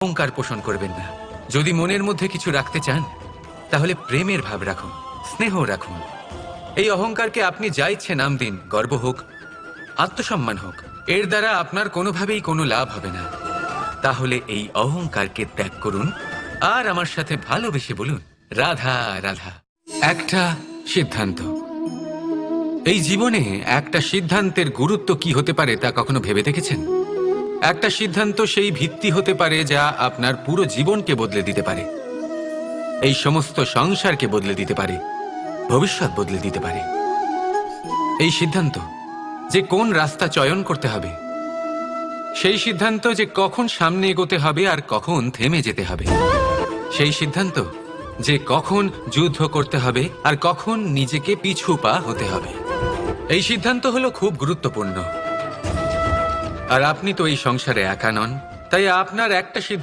অহংকার পোষণ করবেন না। যদি মনের মধ্যে কিছু রাখতে চান, তাহলে প্রেমের ভাব রাখুন, স্নেহ রাখুন। এই অহংকারকে আপনি যা ইচ্ছে নাম দিন, গর্ব হোক, আত্মসম্মান হোক, এর দ্বারা আপনার কোনোভাবেই কোনো লাভ হবে না। তাহলে এই অহংকারকে ত্যাগ করুন, আর আমার সাথে ভালোবেসে বলুন, রাধা রাধা। একটা সিদ্ধান্ত। এই জীবনে একটা সিদ্ধান্তের গুরুত্ব কি হতে পারে তা কখনো ভেবে দেখেছেন? একটা সিদ্ধান্ত সেই ভিত্তি হতে পারে যা আপনার পুরো জীবনকে বদলে দিতে পারে। এই সমস্ত সংসারকে বদলে দিতে পারে। ভবিষ্যৎ বদলে দিতে পারে। এই সিদ্ধান্ত যে কোন রাস্তা চয়ন করতে হবে, সেই সিদ্ধান্ত যে কখন সামনে এগোতে হবে আর কখন থেমে যেতে হবে, সেই সিদ্ধান্ত যে কখন যুদ্ধ করতে হবে আর কখন নিজেকে পিছু পা হতে হবে, এই সিদ্ধান্ত হলো খুব গুরুত্বপূর্ণ। আর আপনি তো এই সংসারে একা নন তাই আপনার একটা সিদ্ধান্ত